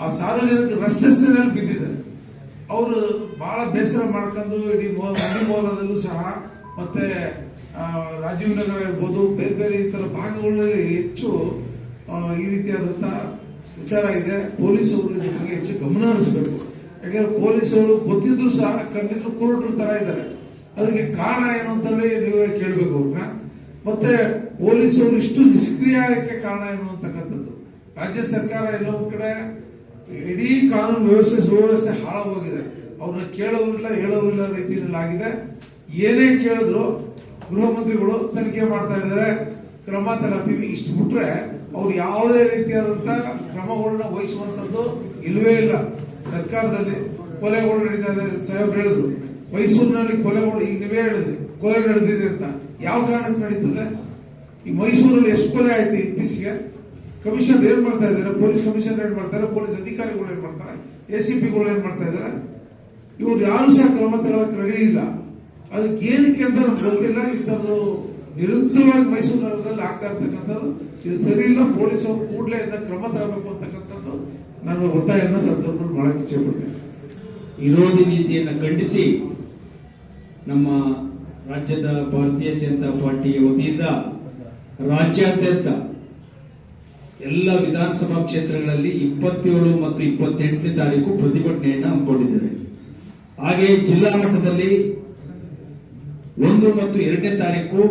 [SPEAKER 3] ಆ ಸಾರ್ವಜನಿಕ ರಸ್ತೆ ಬಿದ್ದಿದ್ದಾರೆ. ಅವರು ಬಹಳ ಬೇಸರ ಮಾಡ್ಕೊಂಡು ಇಡೀ ಮೋ- ಮಂಡಿ ಮೌಲದಲ್ಲೂ ಸಹ ಮತ್ತೆ ರಾಜೀವ್ ನಗರ ಇರ್ಬೋದು, ಬೇರೆ ಬೇರೆ ಈ ತರ ಭಾಗಗಳಲ್ಲಿ ಹೆಚ್ಚು ಈ ರೀತಿಯಾದಂತ ವಿಚಾರ ಇದೆ. ಪೊಲೀಸರು ಅವರು ಬಗ್ಗೆ ಹೆಚ್ಚು ಗಮನ ಹರಿಸಬೇಕು. ಯಾಕಂದ್ರೆ ಪೊಲೀಸರು ಗೊತ್ತಿದ್ರು ಸಹ ಕಂಡಿದ್ರು ಕುರುಡ್ರ ತರ ಇದ್ದಾರೆ. ಅದಕ್ಕೆ ಕಾರಣ ಏನು ಅಂತಲ್ಲಿ ನೀವೇ ಕೇಳಬೇಕು ಅವ್ರನ್ನ. ಮತ್ತೆ ಪೊಲೀಸರು ಇಷ್ಟು ನಿಷ್ಕ್ರಿಯಕ್ಕೆ ಕಾರಣ ಏನು ಅಂತಕ್ಕಂಥದ್ದು. ರಾಜ್ಯ ಸರ್ಕಾರ ಎಲ್ಲೋ ಕಡೆ ಇಡೀ ಕಾನೂನು ವ್ಯವಸ್ಥೆ, ಸುವ್ಯವಸ್ಥೆ ಹಾಳಾಗೋಗಿದೆ. ಅವ್ರನ್ನ ಕೇಳೋರಿಲ್ಲ, ಹೇಳೋರಿಲ್ಲ ರೀತಿಯಲ್ಲಿ ಆಗಿದೆ ಏನೇ ಕೇಳಿದ್ರು ಗೃಹ ಮಂತ್ರಿಗಳು ತನಿಖೆ ಮಾಡ್ತಾ ಇದ್ದಾರೆ. ಕ್ರಮ ತಗೋತೀವಿ ಇಷ್ಟು ಬಿಟ್ರೆ ಅವ್ರು ಯಾವುದೇ ರೀತಿಯಾದಂತ ಕ್ರಮಗಳನ್ನ ವಹಿಸುವಂತದ್ದು ಇಲ್ಲವೇ ಇಲ್ಲ. ಸರ್ಕಾರದಲ್ಲಿ ಕೊಲೆಗಳು ನಡೀತಾ ಇದೆ ಸಾಹೇಬ್ ಹೇಳಿದ್ರು. ಮೈಸೂರಿನಲ್ಲಿ ಕೊಲೆಗಳು ಈಗ ನೀವೇ ಹೇಳಿದ್ರಿ ಕೊಲೆ ನಡೆದಿದೆ ಅಂತ ಯಾವ ಕಾರಣಕ್ಕೆ ನಡೀತದೆ? ಈ ಮೈಸೂರಲ್ಲಿ ಎಷ್ಟು ಕೊಲೆ ಆಯ್ತು ಇತ್ತೀಚೆಗೆ? ಕಮಿಷನ್ ಏನ್ ಮಾಡ್ತಾ ಇದ್ದಾರೆ? ಪೊಲೀಸ್ ಕಮಿಷನ್ ಏನ್ ಮಾಡ್ತಾರೆ ಪೊಲೀಸ್ ಅಧಿಕಾರಿಗಳು ಏನ್ ಮಾಡ್ತಾರೆ? ಎಸಿಪಿಗಳು ಏನ್ ಮಾಡ್ತಾ ಇದ್ದಾರೆ? ಇವ್ರು ಯಾರು ಸಹ ಕ್ರಮ ತಗೊಳಕ್ ರೆಡಿ ಇಲ್ಲ. ಅದಕ್ಕೆ ಏನಕ್ಕೆ ಅಂತ ಗೊತ್ತಿಲ್ಲ. ಇಂಥದ್ದು ನಿರಂತರವಾಗಿ ಮೈಸೂರು ನಗರದಲ್ಲಿ ಆಗ್ತಾ ಇರ್ತಕ್ಕಂಥದ್ದು. ಇದು ಸರಿ ಇಲ್ಲ, ಪೊಲೀಸರು ಕೂಡಲೇ ಇದನ್ನ ಕ್ರಮ ತಗೋಬೇಕು ಅಂತಕ್ಕಂಥದ್ದು ನಾನು ಒತ್ತಾಯನ ಸಂದರ್ಭದಲ್ಲಿ ಮಾಡಕ್ಕೆ ಇಚ್ಛೆ ಪಡ್ತೇನೆ.
[SPEAKER 4] ವಿರೋಧಿ ನೀತಿಯನ್ನು ಖಂಡಿಸಿ ನಮ್ಮ ರಾಜ್ಯದ ಭಾರತೀಯ ಜನತಾ ಪಾರ್ಟಿಯ ವತಿಯಿಂದ ರಾಜ್ಯಾದ್ಯಂತ ಎಲ್ಲ ವಿಧಾನಸಭಾ ಕ್ಷೇತ್ರಗಳಲ್ಲಿ ಇಪ್ಪತ್ತೇಳು ಮತ್ತು ಇಪ್ಪತ್ತೆಂಟನೇ ತಾರೀಕು ಪ್ರತಿಭಟನೆಯನ್ನು ಹಮ್ಮಿಕೊಂಡಿದ್ದೇವೆ. ಹಾಗೆ ಜಿಲ್ಲಾ ಮಟ್ಟದಲ್ಲಿ ಒಂದು ಮತ್ತು ಎರಡನೇ ತಾರೀಕು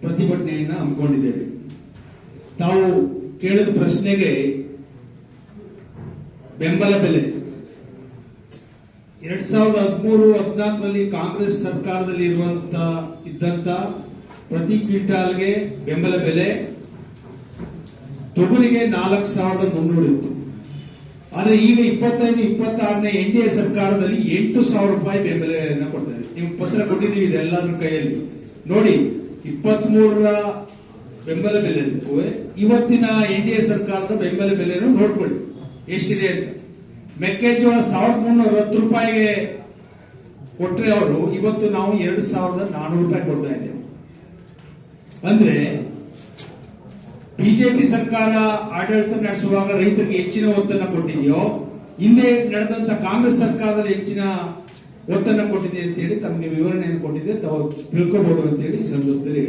[SPEAKER 4] ಪ್ರತಿಭಟನೆಯನ್ನ ಹಮ್ಮಿಕೊಂಡಿದ್ದೇವೆ. ತಾವು ಕೇಳಿದ ಪ್ರಶ್ನೆಗೆ ಬೆಂಬಲ ಬೆಲೆ. ಎರಡ್ ಸಾವಿರದ ಹದಿಮೂರು, ಹದಿನಾಲ್ಕರಲ್ಲಿ ಕಾಂಗ್ರೆಸ್ ಸರ್ಕಾರದಲ್ಲಿ ಇರುವಂತ ಇದ್ದಂತ ಪ್ರತಿ ಕ್ವಿಂಟಾಲ್ಗೆ ಬೆಂಬಲ ಬೆಲೆ. ತೊಗರಿಗೆ ನಾಲ್ಕು ಸಾವಿರದ ಮುನ್ನೂರು ಇತ್ತು. ಆದ್ರೆ ಈಗ ಇಪ್ಪತ್ತೈದು, ಇಪ್ಪತ್ತಾರನೇ ಎನ್ ಡಿ ಎ ಸರ್ಕಾರದಲ್ಲಿ ಎಂಟು ಸಾವಿರ ರೂಪಾಯಿ ಬೆಂಬಲ ಕೊಡ್ತಾ ಇದೆ. ನೀವು ಪತ್ರ ಕೊಟ್ಟಿದ್ದೀವಿ ಇದೆಲ್ಲರ ಕೈಯಲ್ಲಿ. ನೋಡಿ ಇಪ್ಪತ್ತ್ ಮೂರರ ಬೆಂಬಲ ಬೆಲೆ ಇವತ್ತಿನ ಎನ್ ಡಿ ಎ ಸರ್ಕಾರದ ಬೆಂಬಲ ಬೆಲೆಯನ್ನು ನೋಡ್ಕೊಳ್ಳಿ. ಎಷ್ಟಿದೆ ಅಂತ. ಮೆಕ್ಕೆಜೋಳ ಸಾವಿರದ ಮುನ್ನೂರ ಹತ್ತು ರೂಪಾಯಿಗೆ ಕೊಟ್ರೆ ಅವರು, ಇವತ್ತು ನಾವು ಎರಡು ಸಾವಿರದ ನಾನೂರು ರೂಪಾಯಿ ಕೊಡ್ತಾ ಇದ್ದೇವೆ. ಅಂದ್ರೆ ಬಿಜೆಪಿ ಸರ್ಕಾರ ಆಡಳಿತ ನಡೆಸುವಾಗ ರೈತರಿಗೆ ಹೆಚ್ಚಿನ ಒತ್ತನ್ನು ಕೊಟ್ಟಿದೆಯೋ, ಹಿಂದೆ ನಡೆದಂತ ಕಾಂಗ್ರೆಸ್ ಸರ್ಕಾರದಲ್ಲಿ ಹೆಚ್ಚಿನ ಒತ್ತನ್ನು ಕೊಟ್ಟಿದೆ ಅಂತ ಹೇಳಿ ತಮಗೆ ವಿವರಣೆಯನ್ನು ಕೊಟ್ಟಿದೆ ತಾವು ತಿಳ್ಕೋಬಹುದು ಅಂತ ಹೇಳಿ ಸಂದರ್ಭದಲ್ಲಿ